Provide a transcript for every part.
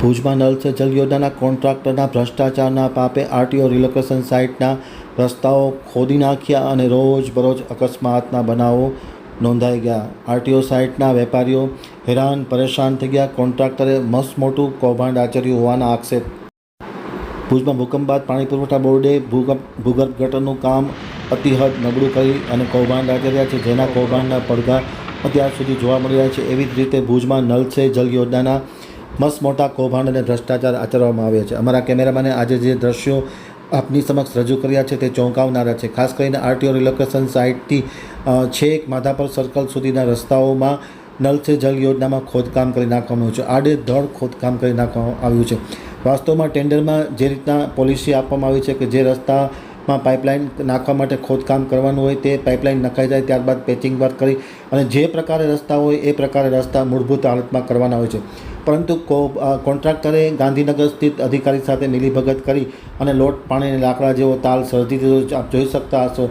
ભુજમાં નલ જલ યોજનાના કોન્ટ્રાક્ટરના ભ્રષ્ટાચારના પાપે આરટીઓ રિલોકેશન સાઇટના રસ્તાઓ ખોદી નાખ્યા અને રોજબરોજ અકસ્માતના બનાવો નોંધાઈ ગયા. આરટીઓ સાઇટના વેપારીઓ હેરાન, પરેશાન થઈ ગયા. કોન્ટ્રાક્ટરે મસ્ત મોટું કૌભાંડ આચર્યું હોવાના આક્ષેપ. ભુજમાં ભૂકંપ બાદ પાણી પુરવઠા બોર્ડે ભૂકંપ, ભૂગર્ભ ગટરનું કામ અતિહદ નબળું કરી અને કૌભાંડ આચર્યા છે, જેના કૌભાંડના પડઘા અત્યાર સુધી જોવા મળી રહ્યા છે. એવી જ રીતે ભુજમાં નલ સે જલ યોજનાના મસ્ત મોટા કૌભાંડ અને ભ્રષ્ટાચાર આચરવામાં આવ્યો છે. અમારા કેમેરામેને આજે જે દ્રશ્યો આપની સમક્ષ રજૂ કર્યા છે તે ચોંકાવનારા છે. ખાસ કરીને આરટીઓ રિલોકેશન સાઇટથી છેક માધાપર સર્કલ સુધીના રસ્તાઓમાં નલ સે જલ યોજનામાં ખોદકામ કરી નાખવામાં આવ્યું છે આડેધડ ખોદકામ કરી નાખવામાં આવ્યું છે. વાસ્તવમાં ટેન્ડરમાં જે રીતના પોલિસી આપવામાં આવી છે કે જે રસ્તામાં પાઇપલાઇન નાખવા માટે ખોદકામ કરવાનું હોય તે પાઇપલાઇન નખાઈ જાય ત્યારબાદ પેચિંગ વર્ક કરી અને જે પ્રકારે રસ્તા હોય એ પ્રકારે રસ્તા મૂળભૂત હાલતમાં કરવાના હોય છે. પરંતુ કો કોન્ટ્રાક્ટરે ગાંધીનગર સ્થિત અધિકારી સાથે મિલીભગત કરી અને લોટ પાણી અને લાકડા જેવો તાલ સર્જી દીધો. આપ જોઈ શકતા હશો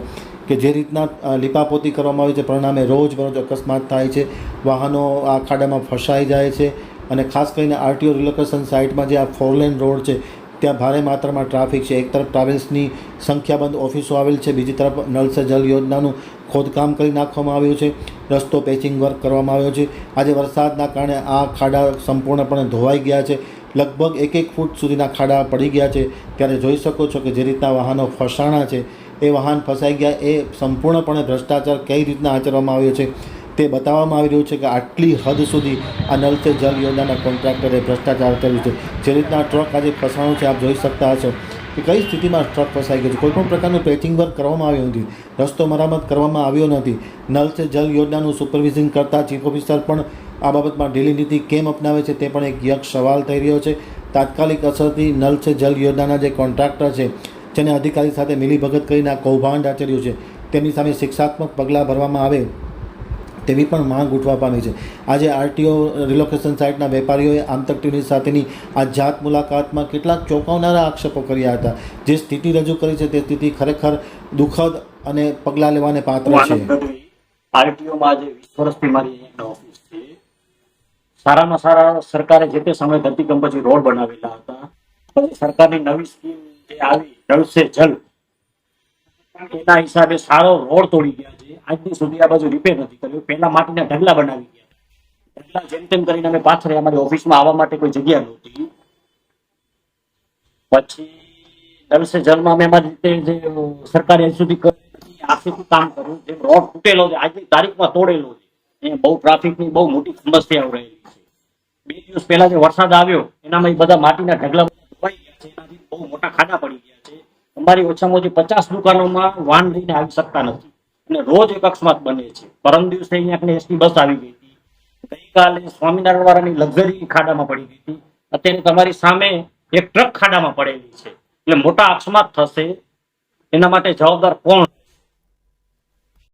કે જે રીતના લીપાપોતી કરવામાં આવી છે. પરિણામે રોજબરોજ અકસ્માત થાય છે. વાહનો આ ખાડામાં ફસાઈ જાય છે અને ખાસ કરીને આરટીઓ રિલોકેશન સાઇટમાં જે આ ફોરલેન રોડ છે ત્યાં ભારે માત્રામાં ટ્રાફિક છે. એક તરફ ટ્રાવેલ્સની સંખ્યાબંધ ઓફિસો આવેલ છે. બીજી તરફ નળ સે જલ યોજનાનું ખોદકામ કરી નાખવામાં આવ્યું છે. રસ્તો પેચિંગ વર્ક કરવામાં આવ્યો છે. આજે વરસાદના કારણે આ ખાડા સંપૂર્ણપણે ધોવાઈ ગયા છે. લગભગ એક એક ફૂટ સુધીના ખાડા પડી ગયા છે. ત્યારે જોઈ શકો છો કે જે રીતના વાહનો ફસાણા છે, એ વાહન ફસાઈ ગયા, એ સંપૂર્ણપણે ભ્રષ્ટાચાર કઈ રીતના આચરવામાં આવ્યો છે? તે બતાવવામાં આવી રહ્યું છે કે આટલી હદ સુધી આ નલ સે જલ યોજનાના કોન્ટ્રાક્ટરે ભ્રષ્ટાચાર કર્યું છે. જે રીતના ટ્રક આજે ફસાણું છે, આપ જોઈ શકતા હશો કે કઈ સ્થિતિમાં ટ્રક ફસાઈ ગયો છે. કોઈપણ પ્રકારનું પેચિંગ વર્ક કરવામાં આવ્યું નથી. રસ્તો મરામત કરવામાં આવ્યો નથી. નલ સે જલ યોજનાનું સુપરવિઝન કરતા ચીફ ઓફિસર પણ આ બાબતમાં ઢીલી નીતિ કેમ અપનાવે છે તે પણ એક યક્ષ સવાલ થઈ રહ્યો છે. તાત્કાલિક અસરથી નલ સે જલ યોજનાના જે કોન્ટ્રાક્ટર છે, જેને અધિકારી સાથે મિલીભગત કરીને આ કૌભાંડ આચર્યું છે, તેમની સામે શિક્ષાત્મક પગલાં ભરવામાં આવે તેવી પણ માંગ ઉઠવા પામી છે. આજે આરટીઓ રિલોકેશન સાઇટના વેપારીઓએ આમતક સાથેની આ જાત મુલાકાતમાં કેટલાક ચોંકાવનારા આક્ષેપો કર્યા હતા. જે સ્થિતિ રજૂ કરી છે તે સ્થિતિ ખરેખર દુઃખદ અને પગલાં લેવાને પાત્ર છે. સારામાં સારા સરકારે જે તે સમયે ધરતીકંપ પછી રોડ બનાવેલા હતા. સરકારની નવી સ્કીમ જે આવી જળ એના હિસાબે સારો રોડ તોડી ગયા આજની સુધી આ બાજુ રિપેર નથી કર્યું. પહેલા માટીના ઢગલા બનાવી ગયા. ઢગલા જેમ તેમ કરીને અમે પાથરે અમારી ઓફિસમાં આવવા માટે કોઈ જગ્યા નહોતી. પછી દલસે જલમાં અમે અમારી રીતે જે સરકારે હજી સુધી કરી કામ કર્યું. જેમ રોડ તૂટેલો છે, આજની તારીખમાં તોડેલો છે. એ બહુ ટ્રાફિકની બહુ મોટી સમસ્યાઓ રહેલી છે. બે દિવસ પહેલા જે વરસાદ આવ્યો, એનામાં બધા માટીના ઢગલા ધોવાઈ ગયા છે. એનાથી બહુ મોટા ખાડા પડી ગયા છે. અમારી ઓછામાં ઓછી પચાસ દુકાનોમાં વાન લઈને આવી શકતા નથી. અને રોજ એક અકસ્માત બને છે. પરમ દિવસે અહીંયા એસટી બસ આવી ગઈ હતી. ગઈકાલે સ્વામિનારાયણ વાળાની લક્ઝરી ખાડામાં પડી ગઈ હતી. અત્યારે તમારી સામે એક ટ્રક ખાડામાં પડેલી છે. એટલે મોટા અકસ્માત થશે. એના માટે જવાબદાર કોણ?